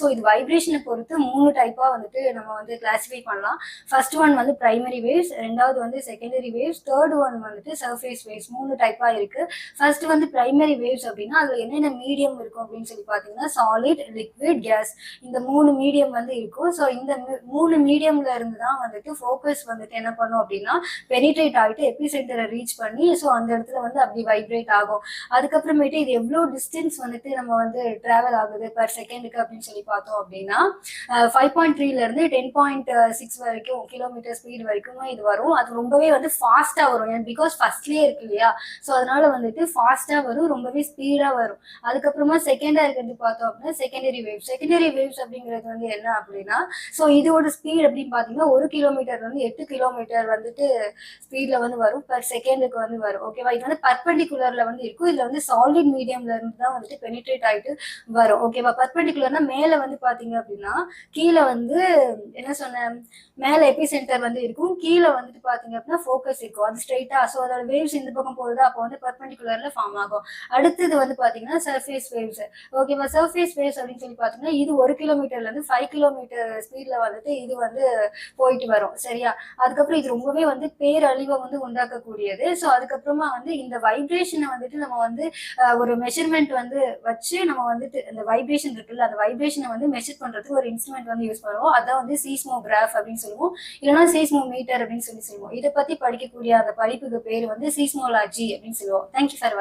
So இது வைப்ரேஷனை பொறுத்து மூணு டைப்பாக வந்துட்டு நம்ம வந்து கிளாஸிஃபை பண்ணலாம். ஃபர்ஸ்ட் ஒன் வந்து பிரைமரி வேவ்ஸ் ரெண்டாவது வந்து செகண்டரி வேவ்ஸ் தேர்ட் ஒன் வந்துட்டு சர்ஃபேஸ் வேவ்ஸ் மூணு டைப்பாக இருக்குது ஃபர்ஸ்ட் வந்து பிரைமரி வேவ்ஸ் அப்படின்னா அதில் என்னென்ன மீடியம் இருக்கும் அப்படின்னு சொல்லி பார்த்தீங்கன்னா சாலிட் லிக்விட் கேஸ் இந்த மூணு மீடியம் வந்து இருக்கும். ஸோ இந்த மூணு மீடியம்ல இருந்து தான் வந்துட்டு ஃபோக்கஸ் வந்துட்டு என்ன பண்ணும் அப்படின்னா பெனிட்ரேட் ஆகிட்டு எப்பி சென்டரை ரீச் பண்ணி ஸோ அந்த இடத்துல வந்து அப்படி வைப்ரேட் ஆகும். அதுக்கப்புறமேட்டு இது எவ்வளோ டிஸ்டன்ஸ் வந்துட்டு நம்ம வந்து டிராவல் ஆகுது பர் செகண்டுக்கு அப்படின்னு சொல்லி பார்த்தோம் அப்படின்னா ஃபைவ் பாயிண்ட் த்ரீலேருந்து டென் பாயிண்ட் சிக்ஸ் வரைக்கும் கிலோமீட்டர் ஸ்பீட் வரைக்குமே இது வரும். அது ரொம்பவே வந்து ஃபாஸ்ட்டாக வரும். பிகாஸ் ஃபர்ஸ்ட்லேயே இருக்கு இல்லையா? ஸோ அதனால வந்துட்டு ஃபாஸ்ட்டாக வரும் ரொம்பவே ஸ்பீடாக வரும். அதுக்கப்புறமா செகண்டாக இருக்கிறது பார்த்தோம் அப்படின்னா செகண்டரி வேவ்ஸ் செகண்டரி வேவ்ஸ் அப்படிங்கிறது வந்து என்ன அப்படின்னா ஸோ இதோட ஸ்பீட் அப்படின்னு பார்த்தீங்கன்னா ஒரு கிலோமீட்டர் வந்து எட்டு கிலோமீட்டர் வந்துட்டு ஸ்பீடில் வந்து வரும். பர் செகண்டுக்கு வந்து வரும். ஓகேவா இது வந்து பர்பண்டிகுலரில் வந்து இருக்கும். இதில் வந்து சாலிட் மீடியம்ல இருந்து தான் வந்துட்டு பெனிட்ரேட் ஆகிட்டு வரும். ஓகேவா பர்பண்டிகுலர்னா மேலே வந்து பார்த்தீங்க அப்படின்னா கீழே வந்து என்ன சொன்னேன் மேலே எப்பி சென்டர் வந்து இருக்கும். கீழே வந்துட்டு பார்த்தீங்க அப்படின்னா ஃபோக்கஸ் இருக்கும். அது ஸ்ட்ரைட்டாக ஸோ அதோட வேவ்ஸ் இந்த பக்கம் போகுது அப்போ வந்து பர்பண்டிகுலரில் ஃபார்ம் ஆகும். அடுத்தது வந்து பார்த்தீங்கன்னா சர்ஃபேஸ் வேவ்ஸ் ஓகேவா சர்ஃபேஸ் வேவ்ஸ் அப்படின்னு சொல்லி பார்த்தீங்கன்னா இது ஒரு கிலோமீட்டர்லேருந்து ஃபைவ் கிலோமீட்டர் ஸ்பீடில் வந்துட்டு இது வந்து போயிட்டு வரும். சரியா? அதுக்கப்புறம் இது ரொம்பவே வந்து பேரழிவை வந்து உண்டாக்கக்கூடியது. ஸோ அதுக்கப்புறமா வந்து இந்த வைப்ரேஷனை வந்துட்டு நம்ம வந்து ஒரு மெஷர்மெண்ட் வந்து வச்சு நம்ம வந்துட்டு இந்த வைப்ரேஷன் இருக்குல்ல அந்த வைப்ரேஷன் வந்து மெஷர் பண்றதுக்கு ஒரு இன்ஸ்ட்ருமெண்ட் வந்து யூஸ் பண்ணுவோம். அதான் வந்து சீஸ்மோகிராஃப் அப்படின்னு சொல்லுவோம். இல்லைன்னா சீஸ்மோ மீட்டர் அப்படின்னு சொல்லி சொல்லுவோம். இதை பத்தி படிக்கக்கூடிய அந்த படிப்புக்கு பேர் வந்து சீஸ்மோலாஜி அப்படின்னு சொல்லுவோம். Thank you for